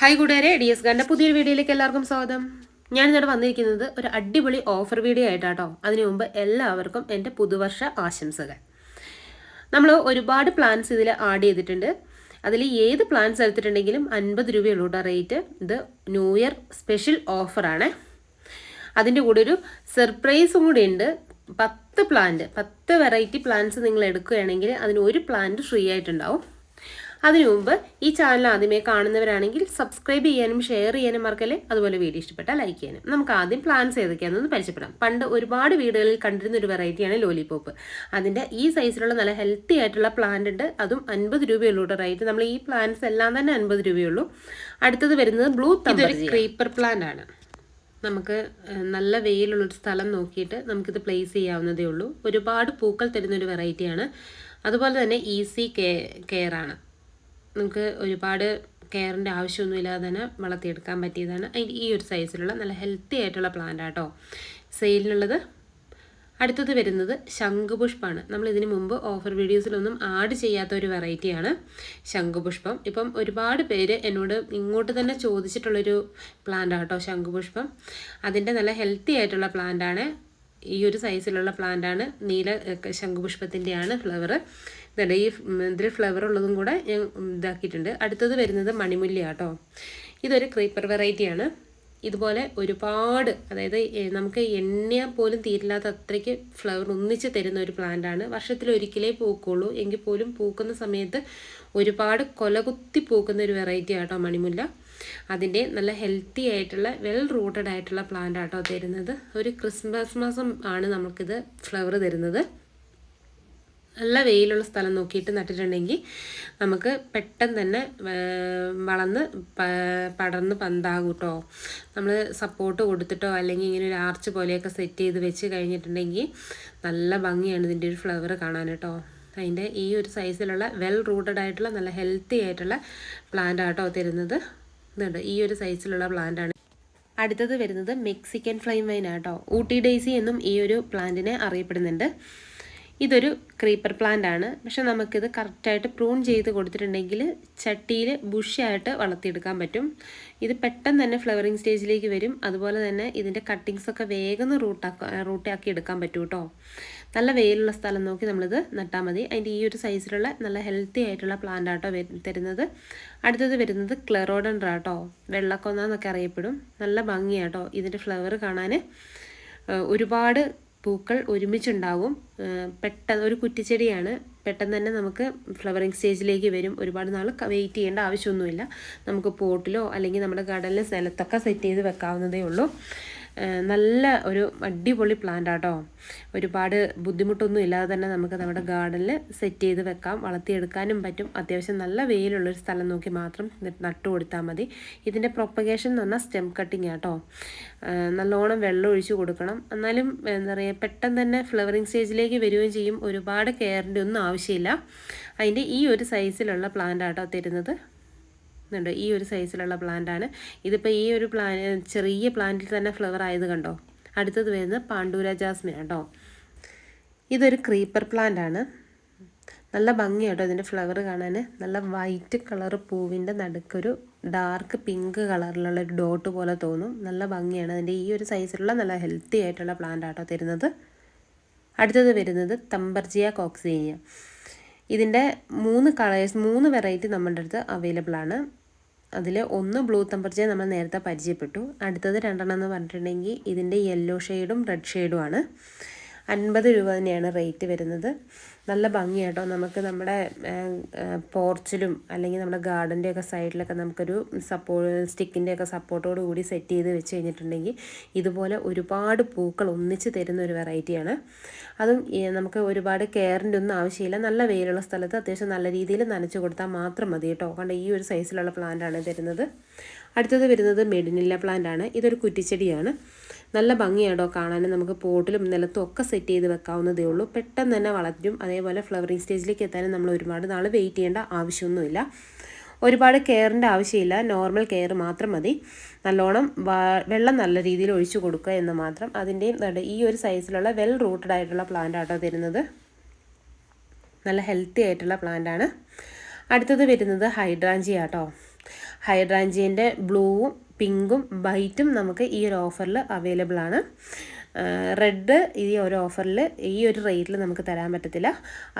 Hi കൂട്ടുകാരെ D S ഗാന്റെ പുതിയൊരു വീഡിയോയിലേക്ക് എല്ലാവർക്കും സ്വാഗതം. ഞാൻ ഇവിടെ വന്നിരിക്കുന്നത് ഒരു അടിപൊളി ഓഫർ വീഡിയോ ആയിട്ടാട്ടോ. അതിനു മുമ്പ് എല്ലാവർക്കും എന്റെ പുതുവർഷ ആശംസകൾ. നമ്മൾ ഒരുപാട് പ്ലാൻസ് ഇതിൽ ആഡ് ചെയ്തിട്ടുണ്ട്. അതിൽ ഏത് പ്ലാൻസ് എടുത്തിട്ടുണ്ടെങ്കിലും അൻപത് രൂപയുള്ളൂ റേറ്റ് ഇത് ന്യൂ ഇയർ സ്പെഷ്യൽ ഓഫറാണ് അതിന്റെ കൂടെ ഒരു സർപ്രൈസും കൂടി ഉണ്ട്. പത്ത് പ്ലാന്റ് പത്ത് വെറൈറ്റി പ്ലാന്റ്സ് നിങ്ങൾ എടുക്കുകയാണെങ്കിൽ അതിന് ഒരു പ്ലാന്റ് ഫ്രീ ആയിട്ടുണ്ടാവും. അതിനു മുമ്പ് ഈ ചാനൽ ആദ്യമേ കാണുന്നവരാണെങ്കിൽ സബ്സ്ക്രൈബ് ചെയ്യാനും ഷെയർ ചെയ്യാനും മറക്കല്ലേ? അതുപോലെ വീഡിയോ ഇഷ്ടപ്പെട്ടാൽ ലൈക്ക് ചെയ്യാനും. നമുക്ക് ആദ്യം പ്ലാൻസ് ഏതൊക്കെയാണെന്ന് പരിചയപ്പെടാം. പണ്ട് ഒരുപാട് വീടുകളിൽ കണ്ടിരുന്ന ഒരു വെറൈറ്റിയാണ് ലോലിപോപ്പ് അതിന്റെ ഈ സൈസിലുള്ള നല്ല ഹെൽത്തി ആയിട്ടുള്ള പ്ലാന്റ് ഉണ്ട്. അതും അൻപത് രൂപയുള്ളൂ റേറ്റ് നമ്മൾ ഈ പ്ലാന്റ്സ് എല്ലാം തന്നെ അൻപത് രൂപയുള്ളൂ. അടുത്തത് വരുന്നത് ബ്ലൂ ഇതൊരു ക്രീപ്പർ പ്ലാന്റ് ആണ്. നമുക്ക് നല്ല വെയിലുള്ളൊരു സ്ഥലം നോക്കിയിട്ട് നമുക്കിത് പ്ലേസ് ചെയ്യാവുന്നതേ ഉള്ളൂ. ഒരുപാട് പൂക്കൾ തരുന്നൊരു വെറൈറ്റിയാണ് അതുപോലെ തന്നെ ഈസി കെയർ ആണ്. നമുക്ക് ഒരുപാട് കെയറിന്റെ ആവശ്യമൊന്നുമില്ലാതെ തന്നെ വളർത്തിയെടുക്കാൻ പറ്റിയതാണ്. അതിന്റെ ഈ ഒരു സൈസിലുള്ള നല്ല ഹെൽത്തി ആയിട്ടുള്ള പ്ലാന്റ് ആട്ടോ. സെയിലിനുള്ളത് അടുത്തത് വരുന്നത് ശംഖുപുഷ്പമാണ് നമ്മൾ ഇതിന് മുമ്പ് ഓഫർ വീഡിയോസിലൊന്നും ആഡ് ചെയ്യാത്ത ഒരു വെറൈറ്റിയാണ് ശംഖുപുഷ്പം. ഇപ്പം ഒരുപാട് പേര് എന്നോട് ഇങ്ങോട്ട് തന്നെ ചോദിച്ചിട്ടുള്ളൊരു പ്ലാന്റ് ആട്ടോ ശംഖുപുഷ്പം. അതിന്റെ നല്ല ഹെൽത്തി ആയിട്ടുള്ള പ്ലാന്റാണ് ഈ ഒരു സൈസിലുള്ള പ്ലാന്റാണ് നീല ശംഖുപുഷ്പത്തിന്റെയാണ് ഫ്ലവർ ഇതുണ്ട് ഈ ഇതിൽ ഫ്ലവർ ഉള്ളതും കൂടെ ഞാൻ ഇതാക്കിയിട്ടുണ്ട്. അടുത്തത് വരുന്നത് മണിമുല്ല കേട്ടോ ഇതൊരു ക്രീപ്പർ വെറൈറ്റിയാണ് ഇതുപോലെ ഒരുപാട് അതായത് നമുക്ക് എണ്ണയാൽ പോലും തീരില്ലാത്ത അത്രയ്ക്ക് ഫ്ലവർ ഒന്നിച്ച് തരുന്ന ഒരു പ്ലാന്റ് ആണ്. വർഷത്തിൽ ഒരിക്കലേ പൂക്കുള്ളൂ. എങ്കിൽ പോലും പൂക്കുന്ന സമയത്ത് ഒരുപാട് കൊലകുത്തി പൂക്കുന്ന ഒരു വെറൈറ്റി ആട്ടോ മണിമുല്ല. അതിന്റെ നല്ല ഹെൽത്തി ആയിട്ടുള്ള വെൽ റൂട്ടഡ് ആയിട്ടുള്ള പ്ലാന്റ് ആട്ടോ തരുന്നത്. ഒരു ക്രിസ്മസ് മാസം ആണ് നമുക്കിത് ഫ്ലവർ തരുന്നത്. നല്ല വെയിലുള്ള സ്ഥലം നോക്കിയിട്ട് നട്ടിട്ടുണ്ടെങ്കിൽ നമുക്ക് പെട്ടെന്ന് തന്നെ വളർന്ന് പടർന്ന് പന്താകും കേട്ടോ നമ്മൾ സപ്പോർട്ട് കൊടുത്തിട്ടോ അല്ലെങ്കിൽ ഇങ്ങനെ ഒരു ആർച്ച് പോലെയൊക്കെ സെറ്റ് ചെയ്ത് വെച്ച് കഴിഞ്ഞിട്ടുണ്ടെങ്കിൽ നല്ല ഭംഗിയാണ് ഇതിന്റെ ഒരു ഫ്ലവർ കാണാൻ കേട്ടോ അതിന്റെ ഈ ഒരു സൈസിലുള്ള വെൽ റൂട്ടഡ് ആയിട്ടുള്ള നല്ല ഹെൽത്തി ആയിട്ടുള്ള പ്ലാന്റ് ആട്ടോ തരുന്നത്. ഇതുണ്ട്. ഈ ഒരു സൈസിലുള്ള പ്ലാന്റ് ആണ്. അടുത്തത് വരുന്നത് മെക്സിക്കൻ ഫ്ലൈം വൈൻ ആട്ടോ ഊട്ടി ഡേസി എന്നും ഈ ഒരു പ്ലാന്റിനെ അറിയപ്പെടുന്നുണ്ട്. ഇതൊരു ക്രീപ്പർ പ്ലാന്റ് ആണ്. പക്ഷെ നമുക്കിത് കറക്റ്റായിട്ട് പ്രൂൺ ചെയ്ത് കൊടുത്തിട്ടുണ്ടെങ്കിൽ ചട്ടിയിൽ ബുഷായിട്ട് വളർത്തിയെടുക്കാൻ പറ്റും. ഇത് പെട്ടെന്ന് തന്നെ ഫ്ലവറിങ് സ്റ്റേജിലേക്ക് വരും. അതുപോലെ തന്നെ ഇതിന്റെ കട്ടിങ്സ് ഒക്കെ വേഗം റൂട്ടാക്ക റൂട്ടാക്കി എടുക്കാൻ പറ്റും കേട്ടോ നല്ല വെയിലുള്ള സ്ഥലം നോക്കി നമ്മളിത് നട്ടാൽ മതി. അതിന്റെ ഈ ഒരു സൈസിലുള്ള നല്ല ഹെൽത്തി ആയിട്ടുള്ള പ്ലാന്റ് ആട്ടോ തരുന്നത്. അടുത്തത് വരുന്നത് ക്ലെറോഡൻഡ്ര കേട്ടോ വെള്ളക്കൊന്ന എന്നൊക്കെ അറിയപ്പെടും. നല്ല ഭംഗിയാട്ടോ ഇതിന്റെ ഫ്ലവർ കാണാൻ. ഒരുപാട് പൂക്കൾ ഒരുമിച്ചുണ്ടാവും. പെട്ടെന്ന് ഒരു കുറ്റിച്ചെടിയാണ്. പെട്ടെന്ന് തന്നെ നമുക്ക് ഫ്ലവറിങ് സ്റ്റേജിലേക്ക് വരും. ഒരുപാട് നാൾ വെയിറ്റ് ചെയ്യേണ്ട ആവശ്യമൊന്നുമില്ല. നമുക്ക് പോട്ടിലോ അല്ലെങ്കിൽ നമ്മുടെ ഗാർഡനിലെ സ്ഥലത്തൊക്കെ സെറ്റ് ചെയ്ത് വെക്കാവുന്നതേ ഉള്ളൂ. നല്ല ഒരു അടിപൊളി പ്ലാന്റ് ആട്ടോ. ഒരുപാട് ബുദ്ധിമുട്ടൊന്നും ഇല്ലാതെ തന്നെ നമുക്ക് നമ്മുടെ ഗാർഡനിൽ സെറ്റ് ചെയ്ത് വെക്കാം. വളർത്തിയെടുക്കാനും പറ്റും. അത്യാവശ്യം നല്ല വെയിലുള്ളൊരു സ്ഥലം നോക്കി മാത്രം നട്ടു കൊടുത്താൽ മതി. ഇതിന്റെ പ്രൊപ്പഗേഷൻ എന്ന് പറഞ്ഞാൽ സ്റ്റെം കട്ടിങ് ആട്ടോ. നല്ലോണം വെള്ളം ഒഴിച്ചു കൊടുക്കണം. എന്നാലും എന്താ പറയുക പെട്ടെന്ന് തന്നെ ഫ്ലവറിങ് സ്റ്റേജിലേക്ക് വരികയും ചെയ്യും. ഒരുപാട് കെയറിന്റെ ഒന്നും ആവശ്യമില്ല. അതിന്റെ ഈ ഒരു സൈസിലുള്ള പ്ലാന്റ് ആട്ടോ തരുന്നത്. ഇതുണ്ട്. ഈ ഒരു സൈസിലുള്ള പ്ലാന്റാണ് ഇതിപ്പോൾ ഈ ഒരു പ്ലാൻ ചെറിയ പ്ലാന്റിൽ തന്നെ ഫ്ലവർ ആയത് കണ്ടോ? അടുത്തത് വരുന്നത് പാണ്ഡൂര ജാസ്മിൻ കേട്ടോ ഇതൊരു ക്രീപ്പർ പ്ലാന്റ് ആണ്. നല്ല ഭംഗിയാട്ടോ ഇതിന്റെ ഫ്ലവർ കാണാൻ നല്ല വൈറ്റ് കളർ പൂവിന്റെ നടുക്കൊരു ഡാർക്ക് പിങ്ക് കളറിലുള്ള ഒരു ഡോട്ട് പോലെ തോന്നും. നല്ല ഭംഗിയാണ് അതിന്റെ ഈ ഒരു സൈസിലുള്ള നല്ല ഹെൽത്തി ആയിട്ടുള്ള പ്ലാന്റ് ആട്ടോ തരുന്നത്. അടുത്തത് വരുന്നത് തമ്പർജിയ കോക്സീനിയ. ഇതിന്റെ മൂന്ന് കളേഴ്സ് മൂന്ന് വെറൈറ്റി നമ്മുടെ അടുത്ത് അവൈലബിൾ ആണ്. അതിൽ ഒന്ന് ബ്ലൂ തമ്പർജിയ നമ്മൾ നേരത്തെ പരിചയപ്പെട്ടു. അടുത്തത് രണ്ടെണ്ണം എന്ന് പറഞ്ഞിട്ടുണ്ടെങ്കിൽ ഇതിന്റെ യെല്ലോ ഷെയ്ഡും റെഡ് ഷെയ്ഡും ആണ്. അൻപത് രൂപ തന്നെയാണ് റേറ്റ് വരുന്നത്. നല്ല ഭംഗിയാട്ടോ. നമുക്ക് നമ്മുടെ പോർച്ചിലും അല്ലെങ്കിൽ നമ്മുടെ ഗാർഡന്റെ ഒക്കെ സൈഡിലൊക്കെ നമുക്കൊരു സപ്പോ സ്റ്റിക്കിന്റെ ഒക്കെ സപ്പോർട്ടോട് കൂടി സെറ്റ് ചെയ്ത് വെച്ച് കഴിഞ്ഞിട്ടുണ്ടെങ്കിൽ ഇതുപോലെ ഒരുപാട് പൂക്കൾ ഒന്നിച്ച് തരുന്ന ഒരു വെറൈറ്റിയാണ്. അതും നമുക്ക് ഒരുപാട് കെയറിന്റെ ഒന്നും ആവശ്യമില്ല. നല്ല വെയിലുള്ള സ്ഥലത്ത് അത്യാവശ്യം നല്ല രീതിയിൽ നനച്ചു കൊടുത്താൽ മാത്രം മതി കേട്ടോ. കണ്ട ഈ ഒരു സൈസിലുള്ള പ്ലാന്റാണ് തരുന്നത്. അടുത്തത് വരുന്നത് മെഡിനില്ല പ്ലാന്റ് ആണ് ഇതൊരു കുറ്റിച്ചെടിയാണ്. നല്ല ഭംഗിയാട്ടോ കാണാൻ നമുക്ക് പോട്ടിലും നിലത്തും ഒക്കെ സെറ്റ് ചെയ്ത് വെക്കാവുന്നതേ ഉള്ളൂ. പെട്ടെന്ന് തന്നെ വളരും. അതേപോലെ ഫ്ലവറിങ് സ്റ്റേജിലേക്ക് എത്താനും നമ്മൾ ഒരുപാട് നാൾ വെയിറ്റ് ചെയ്യേണ്ട ആവശ്യമൊന്നുമില്ല. ഒരുപാട് കെയറിന്റെ ആവശ്യമില്ല. നോർമൽ കെയർ മാത്രം മതി. നല്ലോണം വെള്ളം നല്ല രീതിയിൽ ഒഴിച്ചു കൊടുക്കുക എന്ന് മാത്രം. അതിന്റെയും ഈ ഒരു സൈസിലുള്ള വെൽ റൂട്ടഡ് ആയിട്ടുള്ള പ്ലാന്റ് ആട്ടോ തരുന്നത്. നല്ല ഹെൽത്തി ആയിട്ടുള്ള പ്ലാന്റ് ആണ്. അടുത്തത് വരുന്നത് ഹൈഡ്രാഞ്ചി ആട്ടോ ഹൈഡ്രാഞ്ചിയന്റെ ബ്ലൂവും പിങ്കും വൈറ്റും നമുക്ക് ഈ ഒരു ഓഫറിൽ അവൈലബിൾ ആണ്. റെഡ് ഈ ഒരു ഓഫറിൽ ഈ ഒരു റേറ്റിൽ നമുക്ക് തരാൻ പറ്റത്തില്ല.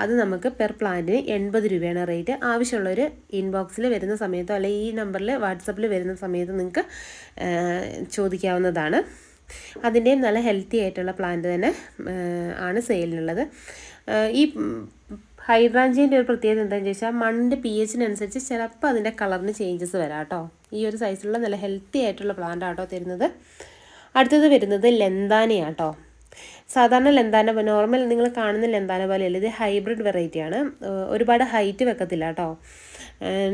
അത് നമുക്ക് പെർ പ്ലാന്റിന് എൺപത് രൂപയാണ് റേറ്റ് ആവശ്യമുള്ളവർ ഇൻബോക്സിൽ വരുന്ന സമയത്തോ അല്ലെങ്കിൽ ഈ നമ്പറിൽ വാട്സപ്പിൽ വരുന്ന സമയത്ത് നിങ്ങൾക്ക് ചോദിക്കാവുന്നതാണ്. അതിന്റെയും നല്ല ഹെൽത്തി ആയിട്ടുള്ള പ്ലാന്റ് തന്നെ ആണ് സെയിലിനുള്ളത് ഈ ഹൈഡ്രാഞ്ചിന്റെ ഒരു പ്രത്യേകത എന്താണെന്ന് ചോദിച്ചാൽ മണ്ണിന്റെ പി എച്ചിനനുസരിച്ച് ചിലപ്പോൾ അതിന്റെ കളറിന് ചേഞ്ചസ് വരാം കേട്ടോ. ഈ ഒരു സൈസിലുള്ള നല്ല ഹെൽത്തി ആയിട്ടുള്ള പ്ലാന്റ് ആട്ടോ തരുന്നത്. അടുത്തത് വരുന്നത് ലെന്താനയാട്ടോ സാധാരണ ലെന്താന നോർമൽ നിങ്ങൾ കാണുന്ന ലെന്താന പോലെയല്ല ഇത് ഹൈബ്രിഡ് വെറൈറ്റിയാണ് ഒരുപാട് ഹൈറ്റ് വെക്കത്തില്ല കേട്ടോ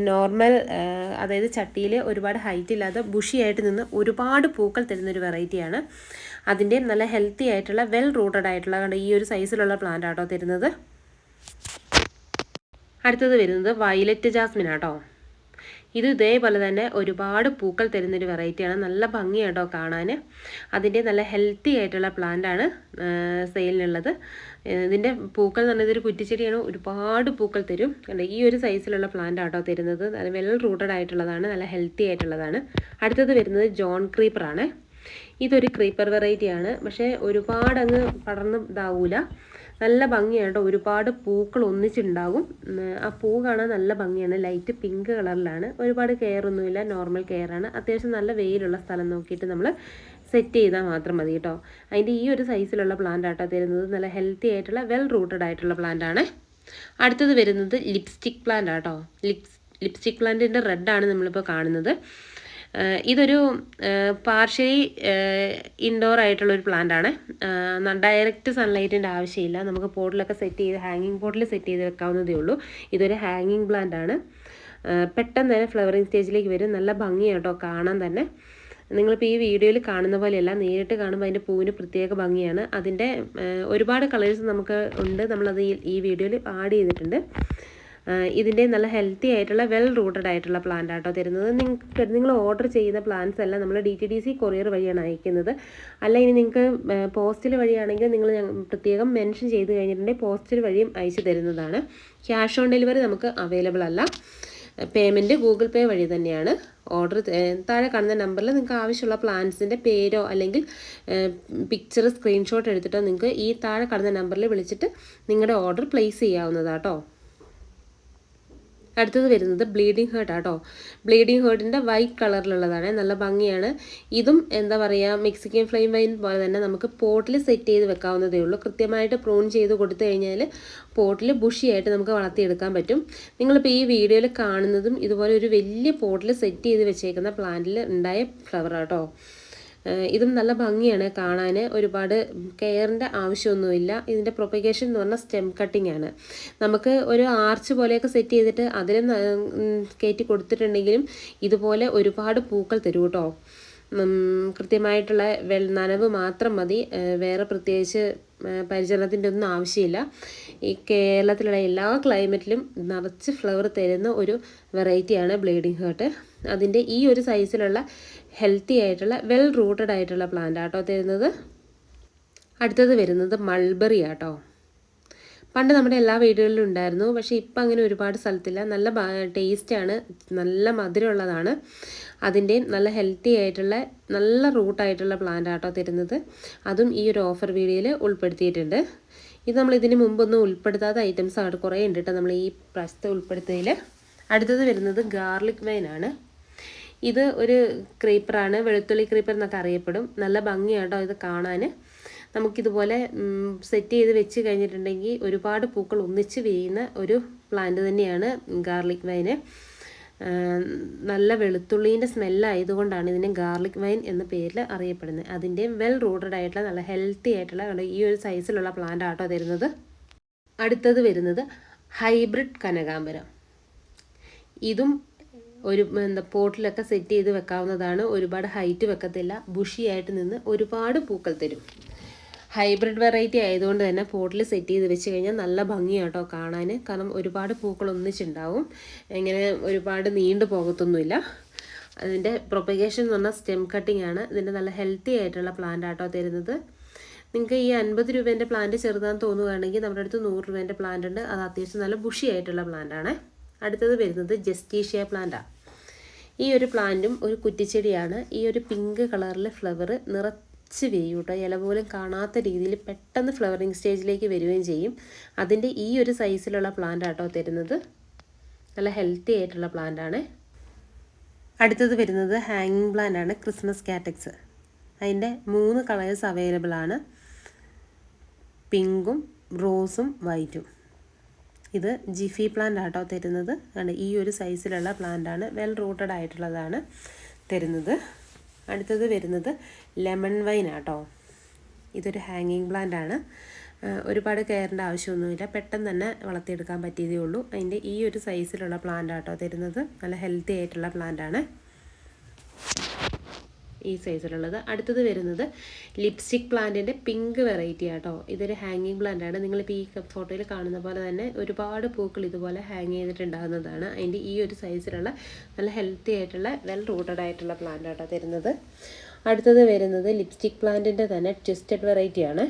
നോർമൽ അതായത് ചട്ടിയിൽ ഒരുപാട് ഹൈറ്റ് ഇല്ലാതെ ബുഷിയായിട്ട് നിന്ന് ഒരുപാട് പൂക്കൾ തരുന്ന ഒരു വെറൈറ്റിയാണ് അതിന്റെ നല്ല ഹെൽത്തി ആയിട്ടുള്ള വെൽ റൂട്ടഡ് ആയിട്ടുള്ള ഈ ഒരു സൈസിലുള്ള പ്ലാന്റ് ആട്ടോ തരുന്നത്. അടുത്തത് വരുന്നത് വയലറ്റ് ജാസ്മിൻ ആട്ടോ. ഇത് ഇതേപോലെ തന്നെ ഒരുപാട് പൂക്കൾ തരുന്നൊരു വെറൈറ്റിയാണ് നല്ല ഭംഗിയാട്ടോ കാണാൻ അതിന്റെ നല്ല ഹെൽത്തി ആയിട്ടുള്ള പ്ലാന്റാണ് സെയിലിനുള്ളത് ഇതിന്റെ പൂക്കൾ എന്ന് പറഞ്ഞത് ഒരു കുറ്റിച്ചെടിയാണ്. ഒരുപാട് പൂക്കൾ തരും. കണ്ടോ ഈ ഒരു സൈസിലുള്ള പ്ലാന്റ് ആട്ടോ തരുന്നത്. നല്ല വെൽ റൂട്ടഡ് ആയിട്ടുള്ളതാണ് നല്ല ഹെൽത്തി ആയിട്ടുള്ളതാണ്. അടുത്തത് വരുന്നത് ജോൺ ക്രീപ്പർ ക്രീപ്പറാണ് ഇതൊരു ക്രീപ്പർ വെറൈറ്റിയാണ് പക്ഷേ ഒരുപാട് അങ്ങ് പടർന്ന് ഇതാവൂല. നല്ല ഭംഗിയാണ് ഒരുപാട് പൂക്കൾ ഒന്നിച്ചുണ്ടാകും. ആ പൂ കാണാൻ നല്ല ഭംഗിയാണ്. ലൈറ്റ് പിങ്ക് കളറിലാണ്. ഒരുപാട് കെയർ ഒന്നുമില്ല. നോർമൽ കെയർ ആണ്. അത്യാവശ്യം നല്ല വെയിലുള്ള സ്ഥലം നോക്കിയിട്ട് നമ്മൾ സെറ്റ് ചെയ്താൽ മാത്രം മതി കേട്ടോ. അതിന്റെ ഈ ഒരു സൈസിലുള്ള പ്ലാന്റ് ആട്ടോ തരുന്നത്. നല്ല ഹെൽത്തി ആയിട്ടുള്ള വെൽ റൂട്ടഡ് ആയിട്ടുള്ള പ്ലാന്റ് ആണ്. അടുത്തത് വരുന്നത് ലിപ്സ്റ്റിക് പ്ലാന്റ് ആട്ടോ. ലിപ്സ് ലിപ്സ്റ്റിക് പ്ലാന്റിന്റെ റെഡാണ് നമ്മളിപ്പോൾ കാണുന്നത്. ഇതൊരു പാർഷ്യലി ഇൻഡോർ ആയിട്ടുള്ള ഒരു പ്ലാന്റ് ആണ്. ഡയറക്റ്റ് സൺലൈറ്റിന്റെ ആവശ്യമില്ല. നമുക്ക് പോട്ടിലൊക്കെ സെറ്റ് ചെയ്ത് ഹാങ്ങിങ് പോട്ടിൽ സെറ്റ് ചെയ്ത് വെക്കാവുന്നതേ ഉള്ളൂ. ഇതൊരു ഹാങ്ങിങ് പ്ലാന്റ് ആണ്. പെട്ടെന്ന് തന്നെ ഫ്ലവറിങ് സ്റ്റേജിലേക്ക് വരും. നല്ല ഭംഗിയാട്ടോ കാണാൻ തന്നെ. നിങ്ങളിപ്പോൾ ഈ വീഡിയോയിൽ കാണുന്ന പോലെയല്ല നേരിട്ട് കാണുമ്പോൾ അതിന്റെ പൂവിന് പ്രത്യേക ഭംഗിയാണ്. അതിന്റെ ഒരുപാട് കളേഴ്സ് നമുക്ക് ഉണ്ട്. നമ്മളത് ഈ വീഡിയോയിൽ ആഡ് ചെയ്തിട്ടുണ്ട്. ഇതിന്റെ നല്ല ഹെൽത്തി ആയിട്ടുള്ള വെൽ റൂട്ടഡ് ആയിട്ടുള്ള പ്ലാന്റ് ആട്ടോ തരുന്നത്. നിങ്ങൾക്ക് നിങ്ങൾ ഓർഡർ ചെയ്യുന്ന പ്ലാന്റ്സ് എല്ലാം നമ്മൾ D T D C courier വഴിയാണ് അയക്കുന്നത്. അല്ല ഇനി നിങ്ങൾക്ക് പോസ്റ്റിൽ വഴിയാണെങ്കിൽ നിങ്ങൾ പ്രത്യേകം മെൻഷൻ ചെയ്ത് കഴിഞ്ഞിട്ടുണ്ടെങ്കിൽ പോസ്റ്റിൽ വഴിയും അയച്ചു തരുന്നതാണ്. ക്യാഷ് ഓൺ ഡെലിവറി നമുക്ക് അവൈലബിൾ അല്ല. പേയ്മെന്റ് ഗൂഗിൾ പേ വഴി തന്നെയാണ് ഓർഡർ താഴെ കാണുന്ന നമ്പറിൽ നിങ്ങൾക്ക് ആവശ്യമുള്ള പ്ലാൻസിന്റെ പേരോ അല്ലെങ്കിൽ പിക്ചർ സ്ക്രീൻഷോട്ട് എടുത്തിട്ടോ നിങ്ങൾക്ക് ഈ താഴെ കാണുന്ന നമ്പറിൽ വിളിച്ചിട്ട് നിങ്ങളുടെ ഓർഡർ പ്ലേസ് ചെയ്യാവുന്നതാട്ടോ. അടുത്തത് വരുന്നത് ബ്ലീഡിങ് ഹേർട്ട് ആട്ടോ ബ്ലീഡിങ് ഹേർട്ടിന്റെ വൈറ്റ് കളറിലുള്ളതാണ് നല്ല ഭംഗിയാണ്. ഇതും എന്താ പറയുക മെക്സിക്കൻ ഫ്ലെയിം വൈൻ പോലെ തന്നെ നമുക്ക് പോട്ടിൽ സെറ്റ് ചെയ്ത് വെക്കാവുന്നതേ ഉള്ളൂ. കൃത്യമായിട്ട് പ്രൂൺ ചെയ്ത് കൊടുത്തു കഴിഞ്ഞാൽ പോട്ടിൽ ബുഷിയായിട്ട് നമുക്ക് വളർത്തിയെടുക്കാൻ പറ്റും. നിങ്ങളിപ്പോൾ ഈ വീഡിയോയിൽ കാണുന്നതും ഇതുപോലെ ഒരു വലിയ പോട്ടിൽ സെറ്റ് ചെയ്ത് വെച്ചേക്കുന്ന പ്ലാന്റിൽ ഉണ്ടായ ഫ്ലവർ ആട്ടോ ഇതും നല്ല ഭംഗിയാണ് കാണാൻ ഒരുപാട് കെയറിന്റെ ആവശ്യമൊന്നുമില്ല. ഇതിന്റെ പ്രൊപ്പഗേഷൻ എന്ന് പറഞ്ഞാൽ സ്റ്റെം കട്ടിംഗ് ആണ്. നമുക്ക് ഒരു ആർച്ച് പോലെയൊക്കെ സെറ്റ് ചെയ്തിട്ട് അതിൽ കയറ്റി കൊടുത്തിട്ടുണ്ടെങ്കിലും ഇതുപോലെ ഒരുപാട് പൂക്കൾ തരും കേട്ടോ കൃത്യമായിട്ടുള്ള വെൾ നനവ് മാത്രം മതി. വേറെ പ്രത്യേകിച്ച് പരിചരണത്തിന്റെ ഒന്നും ആവശ്യമില്ല. ഈ കേരളത്തിലുള്ള എല്ലാ ക്ലൈമറ്റിലും നിറച്ച് ഫ്ലവർ തരുന്ന ഒരു വെറൈറ്റിയാണ് ബ്ലീഡിങ് ഹേർട്ട്. അതിന്റെ ഈ ഒരു സൈസിലുള്ള ഹെൽത്തി ആയിട്ടുള്ള വെൽ റൂട്ടഡ് ആയിട്ടുള്ള പ്ലാന്റ് ആട്ടോ തരുന്നത്. അടുത്തത് വരുന്നത് മൾബറി ആട്ടോ. പണ്ട് നമ്മുടെ എല്ലാ വീടുകളിലും ഉണ്ടായിരുന്നു. പക്ഷേ ഇപ്പം അങ്ങനെ ഒരുപാട് സ്ഥലത്തില്ല. നല്ല ടേസ്റ്റാണ് നല്ല മധുരമുള്ളതാണ്. അതിന്റെ നല്ല ഹെൽത്തി ആയിട്ടുള്ള നല്ല റൂട്ടായിട്ടുള്ള പ്ലാന്റ് ആട്ടോ തരുന്നത്. അതും ഈ ഒരു ഓഫർ വീഡിയോയിൽ ഉൾപ്പെടുത്തിയിട്ടുണ്ട്. ഇത് നമ്മൾ ഇതിന് മുമ്പൊന്നും ഉൾപ്പെടുത്താത്ത ഐറ്റംസ് ആണ്. കുറേ ഉണ്ട് കേട്ടോ നമ്മൾ ഈ പ്രാവശ്യത്തെ ഉൾപ്പെടുത്തിയതിൽ അടുത്തത് വരുന്നത് ഗാർലിക് വൈനാണ് ഇത് ഒരു ക്രീപ്പറാണ് വെളുത്തുള്ളി ക്രീപ്പർ എന്നൊക്കെ അറിയപ്പെടും. നല്ല ഭംഗിയാട്ടോ ഇത് കാണാൻ നമുക്കിതുപോലെ സെറ്റ് ചെയ്ത് വെച്ച് കഴിഞ്ഞിട്ടുണ്ടെങ്കിൽ ഒരുപാട് പൂക്കൾ ഒന്നിച്ച് വീഴുന്ന ഒരു പ്ലാന്റ് തന്നെയാണ് ഗാർലിക് വൈന് നല്ല വെളുത്തുള്ളീന്റെ സ്മെല്ലായതുകൊണ്ടാണ് ഇതിനെ ഗാർലിക് വൈൻ എന്ന പേരിൽ അറിയപ്പെടുന്നത്. അതിന്റെ വെൽ റൂട്ടഡ് ആയിട്ടുള്ള നല്ല ഹെൽത്തി ആയിട്ടുള്ള ഈ ഒരു സൈസിലുള്ള പ്ലാന്റ് ആട്ടോ തരുന്നത്. അടുത്തത് വരുന്നത് ഹൈബ്രിഡ് കനകാമ്പരം ഇതും ഒരു എന്താ പോട്ടിലൊക്കെ സെറ്റ് ചെയ്ത് വെക്കാവുന്നതാണ്. ഒരുപാട് ഹൈറ്റ് വെക്കത്തില്ല. ബുഷിയായിട്ട് നിന്ന് ഒരുപാട് പൂക്കൾ തരും. ഹൈബ്രിഡ് വെറൈറ്റി ആയതുകൊണ്ട് തന്നെ പോട്ടിൽ സെറ്റ് ചെയ്ത് വെച്ച് കഴിഞ്ഞാൽ നല്ല ഭംഗിയാട്ടോ കാണാൻ. കാരണം ഒരുപാട് പൂക്കൾ ഒന്നിച്ചുണ്ടാവും. ഇങ്ങനെ ഒരുപാട് നീണ്ടു പോകത്തൊന്നുമില്ല. അതിന്റെ പ്രൊപ്പഗേഷൻ എന്ന് പറഞ്ഞാൽ സ്റ്റെം കട്ടിംഗ് ആണ്. ഇതിന്റെ നല്ല ഹെൽത്തി ആയിട്ടുള്ള പ്ലാന്റ് ആട്ടോ തരുന്നത്. നിങ്ങൾക്ക് ഈ അൻപത് രൂപേന്റെ പ്ലാന്റ് ചെറുതാന്ന് തോന്നുകയാണെങ്കിൽ നമ്മുടെ അടുത്ത് നൂറ് രൂപേന്റെ പ്ലാന്റ് ഉണ്ട്. അത് അത്യാവശ്യം നല്ല ബുഷി ആയിട്ടുള്ള പ്ലാന്റ് ആണ്. അടുത്തത് വരുന്നത് ജസ്റ്റീഷ്യ പ്ലാന്റാണ് ഈ ഒരു പ്ലാന്റും ഒരു കുറ്റിച്ചെടിയാണ്. ഈ ഒരു പിങ്ക് കളറിലെ ഫ്ലവർ നിറച്ച് വേയും കേട്ടോ ഇല പോലും കാണാത്ത രീതിയിൽ പെട്ടെന്ന് ഫ്ലവറിങ് സ്റ്റേജിലേക്ക് വരികയും ചെയ്യും. അതിന്റെ ഈ ഒരു സൈസിലുള്ള പ്ലാന്റ് ആട്ടോ തരുന്നത്. നല്ല ഹെൽത്തി ആയിട്ടുള്ള പ്ലാന്റ് ആണ്. അടുത്തത് വരുന്നത് ഹാങ്ങിങ് പ്ലാന്റ് ആണ് ക്രിസ്മസ് കാറ്റക്സ്. അതിന്റെ മൂന്ന് കളേഴ്സ് അവൈലബിൾ ആണ്. പിങ്കും റോസും വൈറ്റും. ഇത് ജിഫി പ്ലാന്റ് ആട്ടോ തരുന്നത്. ആണ് ഈ ഒരു സൈസിലുള്ള പ്ലാന്റാണ് വെൽ റൂട്ടഡ് ആയിട്ടുള്ളതാണ് തരുന്നത്. അടുത്തത് വരുന്നത് ലെമൺ വൈൻ ആട്ടോ. ഇതൊരു ഹാങ്ങിങ് പ്ലാന്റ് ആണ്. ഒരുപാട് കെയറിന്റെ ആവശ്യമൊന്നുമില്ല. പെട്ടെന്ന് തന്നെ വളർത്തിയെടുക്കാൻ പറ്റിയതേ ഉള്ളൂ. അതിന്റെ ഈ ഒരു സൈസിലുള്ള പ്ലാന്റ് ആട്ടോ തരുന്നത്. നല്ല ഹെൽത്തി ആയിട്ടുള്ള പ്ലാന്റ് ആണ്. ഈ സൈസിലുള്ളത്. അടുത്തത് വരുന്നത് ലിപ്സ്റ്റിക് പ്ലാന്റിന്റെ പിങ്ക് വെറൈറ്റി ആട്ടോ. ഇതൊരു ഹാങ്ങിങ് പ്ലാന്റ് ആണ്. നിങ്ങളിപ്പോൾ ഈ ഫോട്ടോയിൽ കാണുന്ന പോലെ തന്നെ ഒരുപാട് പൂക്കൾ ഇതുപോലെ ഹാങ് ചെയ്തിട്ടുണ്ടാകുന്നതാണ്. അതിന്റെ ഈ ഒരു സൈസിലുള്ള നല്ല ഹെൽത്തി ആയിട്ടുള്ള വെൽ റൂട്ടഡ് ആയിട്ടുള്ള പ്ലാന്റ് ആട്ടോ തരുന്നത്. അടുത്തത് വരുന്നത് ലിപ്സ്റ്റിക് പ്ലാന്റിന്റെ തന്നെ ട്വിസ്റ്റഡ് വെറൈറ്റി ആണ്.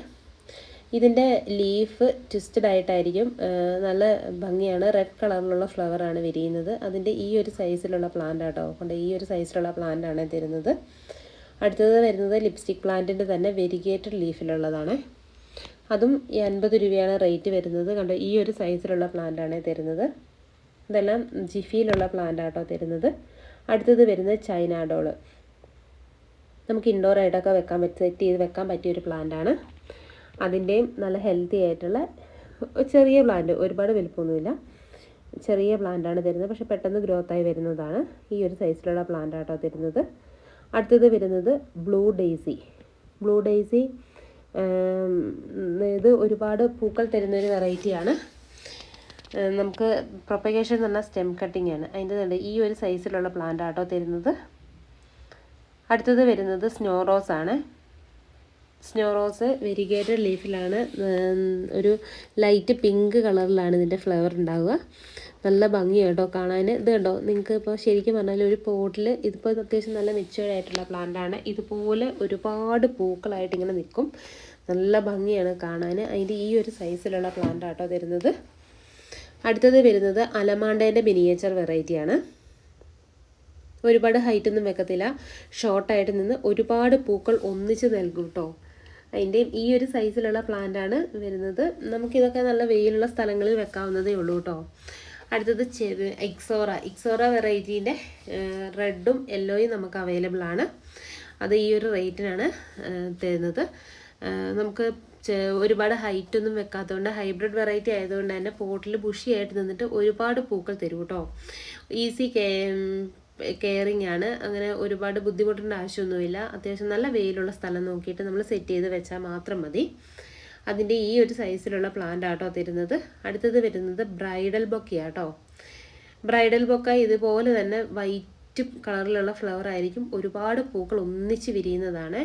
ഇതിന്റെ ലീഫ് ട്വിസ്റ്റഡ് ആയിട്ടായിരിക്കും നല്ല ഭംഗിയാണ്. റെഡ് കളറിലുള്ള ഫ്ലവറാണ് വിരിയുന്നത്. അതിന്റെ ഈ ഒരു സൈസിലുള്ള പ്ലാന്റ് ആട്ടോ. കൊണ്ട് ഈ ഒരു സൈസിലുള്ള പ്ലാന്റ് ആണ് തരുന്നത്. അടുത്തത് വരുന്നത് ലിപ്സ്റ്റിക് പ്ലാന്റിന്റെ തന്നെ വെരിഗേറ്റഡ് ലീഫിലുള്ളതാണ് അതും എൺപത് രൂപയാണ് റേറ്റ് വരുന്നത്. കണ്ടോ ഈ ഒരു സൈസിലുള്ള പ്ലാന്റാണ് തരുന്നത്. ഇതെല്ലാം ജിഫിയിലുള്ള പ്ലാന്റാട്ടോ തരുന്നത്. അടുത്തത് വരുന്നത് ചൈന ഡോൾ. നമുക്ക് ഇൻഡോർ ആയിട്ടൊക്കെ വെക്കാൻ പറ്റി സെറ്റ് ചെയ്ത് വെക്കാൻ പറ്റിയ ഒരു പ്ലാന്റാണ് അതിന്റെയും നല്ല ഹെൽത്തി ആയിട്ടുള്ള ചെറിയ പ്ലാന്റ് ഒരുപാട് വലുപ്പമൊന്നുമില്ല. ചെറിയ പ്ലാന്റാണ് തരുന്നത്. പക്ഷേ പെട്ടെന്ന് ഗ്രോത്തായി വരുന്നതാണ് ഈ ഒരു സൈസിലുള്ള പ്ലാന്റാട്ടോ തരുന്നത്. അടുത്തത് വരുന്നത് ബ്ലൂ ഡെയ്സി. ബ്ലൂ ഡെയ്സി ഇത് ഒരുപാട് പൂക്കൾ തരുന്നൊരു വെറൈറ്റിയാണ് നമുക്ക് പ്രൊപ്പഗേഷൻ എന്ന് പറഞ്ഞാൽ സ്റ്റെം കട്ടിംഗ് ആണ്. അതിന്റെ തന്നെ ഈ ഒരു സൈസിലുള്ള പ്ലാന്റ് ആട്ടോ തരുന്നത്. അടുത്തത് വരുന്നത് സ്നോ റോസ് ആണ്. സ്നോ റോസ് വെരിഗേറ്റഡ് ലീഫിലാണ് ഒരു ലൈറ്റ് പിങ്ക് കളറിലാണ് ഇതിന്റെ ഫ്ലവർ ഉണ്ടാവുക. നല്ല ഭംഗിയാണ് കേട്ടോ കാണാൻ. ഇത് കണ്ടോ? നിങ്ങൾക്ക് ഇപ്പോൾ ശരിക്കും പറഞ്ഞാൽ ഒരു പോട്ടിൽ ഇതിപ്പോൾ അത്യാവശ്യം നല്ല മെച്ചുവേർഡ് ആയിട്ടുള്ള പ്ലാന്റ് ആണ്. ഇതുപോലെ ഒരുപാട് പൂക്കളായിട്ട് ഇങ്ങനെ നിൽക്കും. നല്ല ഭംഗിയാണ് കാണാൻ. അതിന്റെ ഈ ഒരു സൈസിലുള്ള പ്ലാന്റാട്ടോ തരുന്നത്. അടുത്തത് വരുന്നത് അലമാണ്ടേന്റെ മിനിയേച്ചർ വെറൈറ്റിയാണ് ഒരുപാട് ഹൈറ്റൊന്നും വെക്കത്തില്ല. ഷോർട്ടായിട്ട് നിന്ന് ഒരുപാട് പൂക്കൾ ഒന്നിച്ച് നൽകും കേട്ടോ അതിന്റെയും ഈ ഒരു സൈസിലുള്ള പ്ലാന്റ് ആണ് വരുന്നത്. നമുക്കിതൊക്കെ നല്ല വെയിലുള്ള സ്ഥലങ്ങളിൽ വെക്കാവുന്നതേ ഉള്ളൂ കേട്ടോ അടുത്തത് ചെറു എക്സോറ എക്സോറ വെറൈറ്റീന്റെ റെഡും യെല്ലോയും നമുക്ക് അവൈലബിൾ ആണ്. അത് ഈ ഒരു റേറ്റിനാണ് തരുന്നത്. നമുക്ക് ഒരുപാട് ഹൈറ്റ് ഒന്നും വെക്കാത്തതുകൊണ്ട് ഹൈബ്രിഡ് വെറൈറ്റി ആയതുകൊണ്ട് തന്നെ പോട്ടിൽ ബുഷിയായിട്ട് നിന്നിട്ട് ഒരുപാട് പൂക്കൾ തരും കേട്ടോ ഈസി കെയറിങ് ആണ്. അങ്ങനെ ഒരുപാട് ബുദ്ധിമുട്ടേണ്ട ആവശ്യമൊന്നുമില്ല. അത്യാവശ്യം നല്ല വെയിലുള്ള സ്ഥലം നോക്കിയിട്ട് നമ്മൾ സെറ്റ് ചെയ്ത് വെച്ചാൽ മാത്രം മതി. അതിന്റെ ഈ ഒരു സൈസിലുള്ള പ്ലാന്റ് ആട്ടോ തരുന്നത്. അടുത്തത് വരുന്നത് ബ്രൈഡൽ ബൊക്കയാട്ടോ ബ്രൈഡൽ ബൊക്ക ഇതുപോലെ തന്നെ വൈറ്റ് കളറിലുള്ള ഫ്ലവർ ആയിരിക്കും. ഒരുപാട് പൂക്കൾ ഒന്നിച്ച് വിരിയുന്നതാണ്.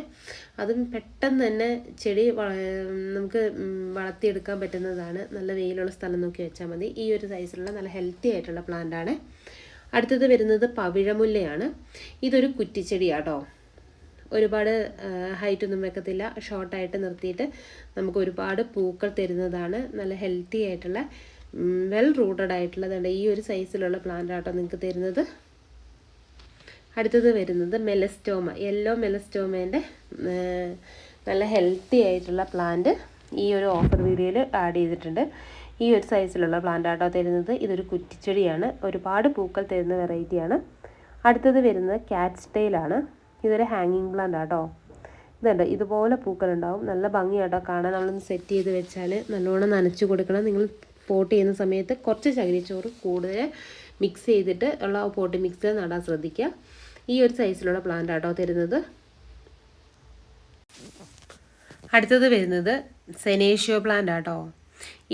അതും പെട്ടെന്ന് തന്നെ ചെടി നമുക്ക് വളർത്തിയെടുക്കാൻ പറ്റുന്നതാണ്. നല്ല വെയിലുള്ള സ്ഥലം നോക്കി വെച്ചാൽ മതി. ഈ ഒരു സൈസിലുള്ള നല്ല ഹെൽത്തി ആയിട്ടുള്ള പ്ലാന്റ് ആണ്. അടുത്തത് വരുന്നത് പവിഴമുല്ലയാണ്. ഇതൊരു കുറ്റിച്ചെടിയാട്ടോ. ഒരുപാട് ഹൈറ്റ് ഒന്നും വെക്കത്തില്ല. ഷോർട്ടായിട്ട് നിർത്തിയിട്ട് നമുക്ക് ഒരുപാട് പൂക്കൾ തരുന്നതാണ്. നല്ല ഹെൽത്തി ആയിട്ടുള്ള വെൽ റൂട്ടഡ് ആയിട്ടുള്ളതാണ് ഈ ഒരു സൈസിലുള്ള പ്ലാന്റ് ആട്ടോ നിങ്ങൾക്ക് തരുന്നത്. അടുത്തത് വരുന്നത് മെലസ്റ്റോമ യെല്ലോ മെലസ്റ്റോമേന്റെ നല്ല ഹെൽത്തി ആയിട്ടുള്ള പ്ലാന്റ് ഈ ഒരു ഓഫർ വീഡിയോയിൽ ആഡ് ചെയ്തിട്ടുണ്ട്. ഈ ഒരു സൈസിലുള്ള പ്ലാന്റ് ആട്ടോ തരുന്നത്. ഇതൊരു കുറ്റിച്ചെടിയാണ്. ഒരുപാട് പൂക്കൾ തരുന്ന വെറൈറ്റിയാണ് അടുത്തത് വരുന്നത് ക്യാറ്റ് സ്റ്റൈലാണ് ഇതൊരു ഹാങ്ങിങ് പ്ലാന്റ് ആട്ടോ. ഇതുണ്ട്. ഇതുപോലെ പൂക്കൾ ഉണ്ടാവും നല്ല ഭംഗിയാട്ടോ കാണാൻ. നമ്മളൊന്ന് സെറ്റ് ചെയ്ത് വെച്ചാൽ നല്ലോണം നനച്ചു കൊടുക്കണം. നിങ്ങൾ പോട്ട് ചെയ്യുന്ന സമയത്ത് കുറച്ച് ചകിരിച്ചോറ് കൂടുതൽ മിക്സ് ചെയ്തിട്ട് ഉള്ള പോട്ട് മിക്സ് നടാൻ ശ്രദ്ധിക്കുക. ഈ ഒരു സൈസിലുള്ള പ്ലാന്റ് ആട്ടോ തരുന്നത്. അടുത്തത് വരുന്നത് സെനേഷ്യോ പ്ലാന്റ് ആട്ടോ.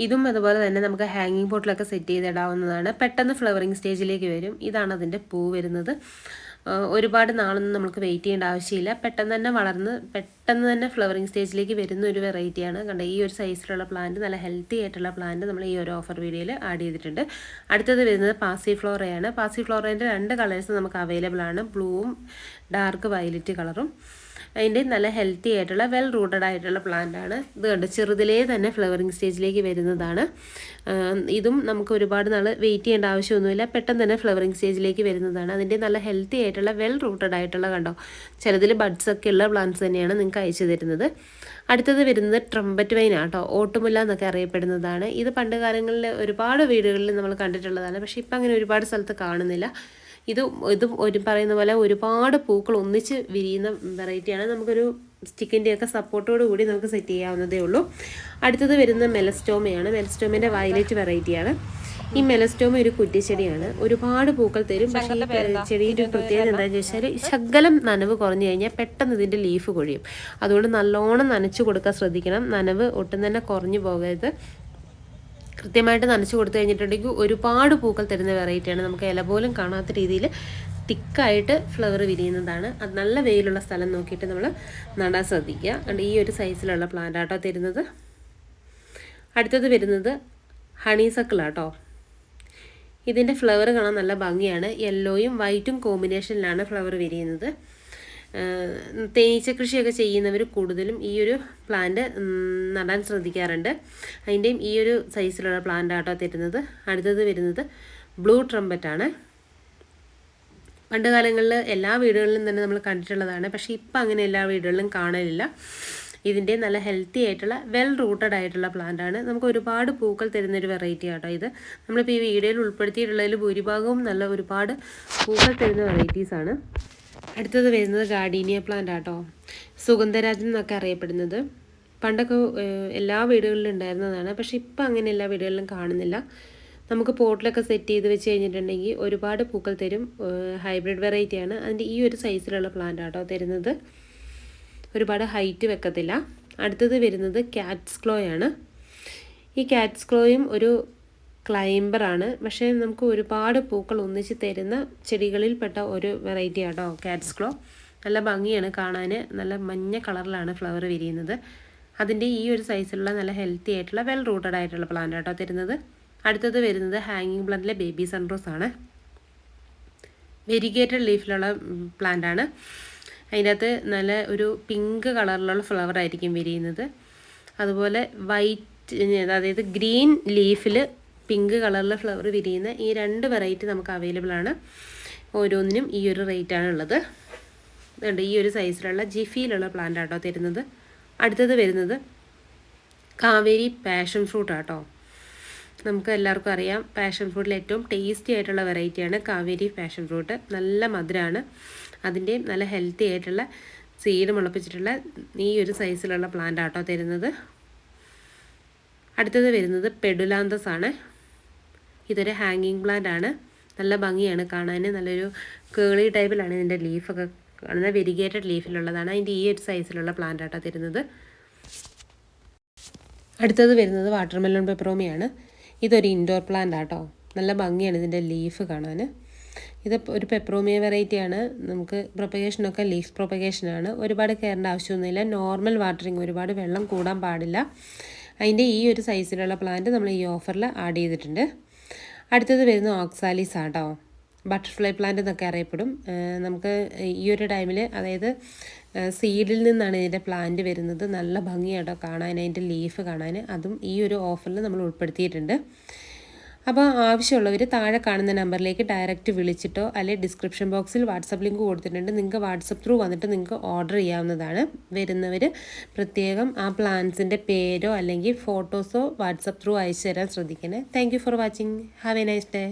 ഇതും അതുപോലെ തന്നെ നമുക്ക് ഹാങ്ങിങ് പോട്ടിലൊക്കെ സെറ്റ് ചെയ്തിടാവുന്നതാണ്. പെട്ടെന്ന് ഫ്ലവറിങ് സ്റ്റേജിലേക്ക് വരും. ഇതാണ് അതിന്റെ പൂ വരുന്നത്. ഒരുപാട് നാളൊന്നും നമുക്ക് വെയിറ്റ് ചെയ്യേണ്ട ആവശ്യമില്ല. പെട്ടെന്ന് തന്നെ വളർന്ന് പെട്ടെന്ന് തന്നെ ഫ്ലവറിങ് സ്റ്റേജിലേക്ക് വരുന്ന ഒരു വെറൈറ്റിയാണ് കണ്ട ഈ ഒരു സൈസിലുള്ള പ്ലാന്റ് നല്ല ഹെൽത്തി ആയിട്ടുള്ള പ്ലാന്റ് നമ്മൾ ഈ ഒരു ഓഫർ വീഡിയോയിൽ ആഡ് ചെയ്തിട്ടുണ്ട്. അടുത്തത് വരുന്നത് പാസി ഫ്ലോറയാണ് പാസി ഫ്ലോറേന്റെ രണ്ട് കളേഴ്സ് നമുക്ക് അവൈലബിൾ ആണ്. ബ്ലൂവും ഡാർക്ക് വയലറ്റ് കളറും അതിന്റെ നല്ല ഹെൽത്തി ആയിട്ടുള്ള വെൽ റൂട്ടഡ് ആയിട്ടുള്ള പ്ലാന്റ് ആണ്. ഇത് കണ്ട്? ചെറുതിലേ തന്നെ ഫ്ലവറിങ് സ്റ്റേജിലേക്ക് വരുന്നതാണ്. ഇതും നമുക്ക് ഒരുപാട് നാൾ വെയിറ്റ് ചെയ്യേണ്ട ആവശ്യമൊന്നുമില്ല. പെട്ടെന്ന് തന്നെ ഫ്ലവറിങ് സ്റ്റേജിലേക്ക് വരുന്നതാണ്. അതിന്റെ നല്ല ഹെൽത്തി ആയിട്ടുള്ള വെൽ റൂട്ടഡ് ആയിട്ടുള്ള കണ്ടോ? ചിലതിൽ ബഡ്സ് ഒക്കെ ഉള്ള പ്ലാന്റ്സ് തന്നെയാണ് നിങ്ങൾക്ക് അയച്ചു തരുന്നത്. അടുത്തത് വരുന്നത് ട്രംബറ്റ് വൈൻ ആട്ടോ ഓട്ടുമുല്ല എന്നൊക്കെ അറിയപ്പെടുന്നതാണ്. ഇത് പണ്ട് കാലങ്ങളിൽ ഒരുപാട് വീടുകളിൽ നമ്മൾ കണ്ടിട്ടുള്ളതാണ്. പക്ഷേ ഇപ്പം അങ്ങനെ ഒരുപാട് സ്ഥലത്ത് കാണുന്നില്ല. ഇത് ഇത് ഒരു പറയുന്ന പോലെ ഒരുപാട് പൂക്കൾ ഒന്നിച്ച് വിരിയുന്ന വെറൈറ്റിയാണ് നമുക്കൊരു സ്റ്റിക്കിന്റെയൊക്കെ സപ്പോർട്ടോട് കൂടി നമുക്ക് സെറ്റ് ചെയ്യാവുന്നതേ ഉള്ളൂ. അടുത്തത് വരുന്ന മെലസ്റ്റോമയാണ് മെലസ്റ്റോമേന്റെ വയലറ്റ് വെറൈറ്റിയാണ് ഈ മെലസ്റ്റോമ ഒരു കുറ്റിച്ചെടിയാണ്. ഒരുപാട് പൂക്കൾ തരും. പക്ഷേ ഈ ചെടിയുടെ ഒരു പ്രത്യേകത എന്താണെന്ന് ചോദിച്ചാൽ ശകലം നനവ് കുറഞ്ഞു കഴിഞ്ഞാൽ പെട്ടെന്ന് ഇതിന്റെ ലീഫ് കൊഴിയും. അതുകൊണ്ട് നല്ലോണം നനച്ചു കൊടുക്കാൻ ശ്രദ്ധിക്കണം. നനവ് ഒട്ടും തന്നെ കുറഞ്ഞു പോകരുത്. കൃത്യമായിട്ട് നനച്ചു കൊടുത്തു കഴിഞ്ഞിട്ടുണ്ടെങ്കിൽ ഒരുപാട് പൂക്കൾ തരുന്ന വെറൈറ്റിയാണ്. നമുക്ക് ഇല പോലും കാണാത്ത രീതിയിൽ തിക്കായിട്ട് ഫ്ലവർ വിരിയുന്നതാണ്. അത് നല്ല വെയിലുള്ള സ്ഥലം നോക്കിയിട്ട് നമ്മൾ നടാൻ ശ്രദ്ധിക്കുക. അതുകൊണ്ട് ഈ ഒരു സൈസിലുള്ള പ്ലാന്റാട്ടോ തരുന്നത്. അടുത്തത് വരുന്നത് ഹണി ഹണീസക്കിളാട്ടോ ഇതിന്റെ ഫ്ലവർ കാണാൻ നല്ല ഭംഗിയാണ്. യെല്ലോയും വൈറ്റും കോമ്പിനേഷനിലാണ് ഫ്ലവർ വിരിയുന്നത്. തേനീച്ച കൃഷിയൊക്കെ ചെയ്യുന്നവർ കൂടുതലും ഈ ഒരു പ്ലാന്റ് നടാൻ ശ്രദ്ധിക്കാറുണ്ട്. അതിന്റെയും ഈ ഒരു സൈസിലുള്ള പ്ലാന്റ് ആട്ടോ തരുന്നത്. അടുത്തത് വരുന്നത് ബ്ലൂ ട്രംപറ്റാണ് പണ്ട് കാലങ്ങളിൽ എല്ലാ വീടുകളിലും തന്നെ നമ്മൾ കണ്ടിട്ടുള്ളതാണ്. പക്ഷേ ഇപ്പം അങ്ങനെ എല്ലാ വീടുകളിലും കാണലില്ല. ഇതിന്റെ നല്ല ഹെൽത്തി ആയിട്ടുള്ള വെൽ റൂട്ടഡ് ആയിട്ടുള്ള പ്ലാന്റ് ആണ്. നമുക്ക് ഒരുപാട് പൂക്കൾ തരുന്നൊരു വെറൈറ്റി ആട്ടോ ഇത്. നമ്മളിപ്പോൾ ഈ വീഡിയോയിൽ ഉൾപ്പെടുത്തിയിട്ടുള്ളതിൽ ഭൂരിഭാഗവും നല്ല ഒരുപാട് പൂക്കൾ തരുന്ന വെറൈറ്റീസാണ് അടുത്തത് വരുന്നത് ഗാർഡീനിയ പ്ലാന്റ് ആട്ടോ. സുഗന്ധരാജൻ എന്നൊക്കെ അറിയപ്പെടുന്നത്. പണ്ടൊക്കെ എല്ലാ വീടുകളിലും ഉണ്ടായിരുന്നതാണ്. പക്ഷേ ഇപ്പം അങ്ങനെ എല്ലാ വീടുകളിലും കാണുന്നില്ല. നമുക്ക് പോട്ടിലൊക്കെ സെറ്റ് ചെയ്ത് വെച്ച് കഴിഞ്ഞിട്ടുണ്ടെങ്കിൽ ഒരുപാട് പൂക്കൾ തരും. ഹൈബ്രിഡ് വെറൈറ്റിയാണ് അതിന്റെ ഈ ഒരു സൈസിലുള്ള പ്ലാന്റ് ആട്ടോ തരുന്നത്. ഒരുപാട് ഹൈറ്റ് വെക്കത്തില്ല. അടുത്തത് വരുന്നത് കാറ്റ്സ് ക്ലോയാണ് ഈ കാറ്റ്സ് ക്ലോയും ഒരു ക്ലൈംബറാണ്. പക്ഷേ നമുക്ക് ഒരുപാട് പൂക്കൾ ഒന്നിച്ച് തരുന്ന ചെടികളിൽപ്പെട്ട ഒരു വെറൈറ്റി ആട്ടോ കാറ്റ്സ് ക്ലോ. നല്ല ഭംഗിയാണ് കാണാൻ നല്ല മഞ്ഞ കളറിലാണ് ഫ്ലവർ വിരിയുന്നത്. അതിന്റെ ഈ ഒരു സൈസിലുള്ള നല്ല ഹെൽത്തി ആയിട്ടുള്ള വെൽ റൂട്ടഡ് ആയിട്ടുള്ള പ്ലാന്റ് ആട്ടോ തരുന്നത്. അടുത്തത് വരുന്നത് ഹാങ്ങിങ് പ്ലാന്റിലെ ബേബി സൺറോസ് ആണ്. വെരിഗേറ്റഡ് ലീഫിലുള്ള പ്ലാന്റ് ആണ്. അതിന്റെ അകത്ത് നല്ല ഒരു പിങ്ക് കളറിലുള്ള ഫ്ലവർ ആയിരിക്കും വിരിയുന്നത്. അതുപോലെ വൈറ്റ് അതായത് ഗ്രീൻ ലീഫിൽ പിങ്ക് കളറിലെ ഫ്ലവർ വിരിയുന്ന ഈ രണ്ട് വെറൈറ്റി നമുക്ക് അവൈലബിൾ ആണ്. ഓരോന്നിനും ഈ ഒരു റേറ്റാണ് ഉള്ളത്. ഇതുണ്ട് ഈ ഒരു സൈസിലുള്ള ജിഫിയിലുള്ള പ്ലാന്റ് ആട്ടോ തരുന്നത്. അടുത്തത് വരുന്നത് കാവേരി പാഷൻ ഫ്രൂട്ട് ആട്ടോ. നമുക്ക് എല്ലാവർക്കും അറിയാം പാഷൻ ഫ്രൂട്ടിൽ ഏറ്റവും ടേസ്റ്റി ആയിട്ടുള്ള വെറൈറ്റിയാണ് കാവേരി പാഷൻ ഫ്രൂട്ട് നല്ല മധുരമാണ് അതിന്റെയും നല്ല ഹെൽത്തി ആയിട്ടുള്ള സീഡ് മുളപ്പിച്ചിട്ടുള്ള ഈ ഒരു സൈസിലുള്ള പ്ലാന്റ് ആട്ടോ തരുന്നത്. അടുത്തത് വരുന്നത് പെഡുലാന്തസ് ആണ് ഇതൊരു ഹാങ്ങിങ് പ്ലാന്റ് ആണ്. നല്ല ഭംഗിയാണ് കാണാൻ നല്ലൊരു കേളി ടൈപ്പിലാണ് ഇതിന്റെ ലീഫൊക്കെ കാണുന്നത് വെരിഗേറ്റഡ് ലീഫിലുള്ളതാണ് അതിന്റെ ഈ ഒരു സൈസിലുള്ള പ്ലാന്റ് ആട്ടോ തരുന്നത്. അടുത്തത് വരുന്നത് വാട്ടർമെലൺ പെപ്രോമിയാണ് ഇതൊരു ഇൻഡോർ പ്ലാന്റ് ആട്ടോ. നല്ല ഭംഗിയാണ് ഇതിന്റെ ലീഫ് കാണാൻ ഇത് ഒരു പെപ്രോമിയ വെറൈറ്റിയാണ് നമുക്ക് പ്രൊപ്പഗേഷനൊക്കെ ലീഫ് പ്രൊപ്പഗേഷനാണ് ഒരുപാട് കയറേണ്ട ആവശ്യമൊന്നുമില്ല. നോർമൽ വാട്ടറിങ് ഒരുപാട് വെള്ളം കൂടാൻ പാടില്ല. അതിന്റെ ഈ ഒരു സൈസിലുള്ള പ്ലാന്റ് നമ്മൾ ഈ ഓഫറിൽ ആഡ് ചെയ്തിട്ടുണ്ട്. അടുത്തത് വരുന്ന ഓക്സാലിസ് ആട്ടോ. ബട്ടർഫ്ലൈ പ്ലാന്റ് എന്നൊക്കെ അറിയപ്പെടും. നമുക്ക് ഈ ഒരു ടൈമിൽ അതായത് സീഡിൽ നിന്നാണ് ഇതിന്റെ പ്ലാന്റ് വരുന്നത്. നല്ല ഭംഗിയാട്ടോ കാണാൻ അതിന്റെ ലീഫ് കാണാൻ. അതും ഈ ഒരു ഓഫറിൽ നമ്മൾ ഉൾപ്പെടുത്തിയിട്ടുണ്ട്. അപ്പോൾ ആവശ്യമുള്ളവർ താഴെ കാണുന്ന നമ്പറിലേക്ക് ഡയറക്റ്റ് വിളിച്ചിട്ടോ അല്ലെങ്കിൽ ഡിസ്ക്രിപ്ഷൻ ബോക്സിൽ വാട്സപ്പ് ലിങ്ക് കൊടുത്തിട്ടുണ്ട്. നിങ്ങൾക്ക് വാട്സപ്പ് ത്രൂ വന്നിട്ട് നിങ്ങൾക്ക് ഓർഡർ ചെയ്യാവുന്നതാണ്. വരുന്നവർ പ്രത്യേകം ആ പ്ലാൻസിന്റെ പേരോ അല്ലെങ്കിൽ ഫോട്ടോസോ വാട്സപ്പ് ത്രൂ അയച്ചു തരാൻ ശ്രദ്ധിക്കണേ. Thank for watching have a nice day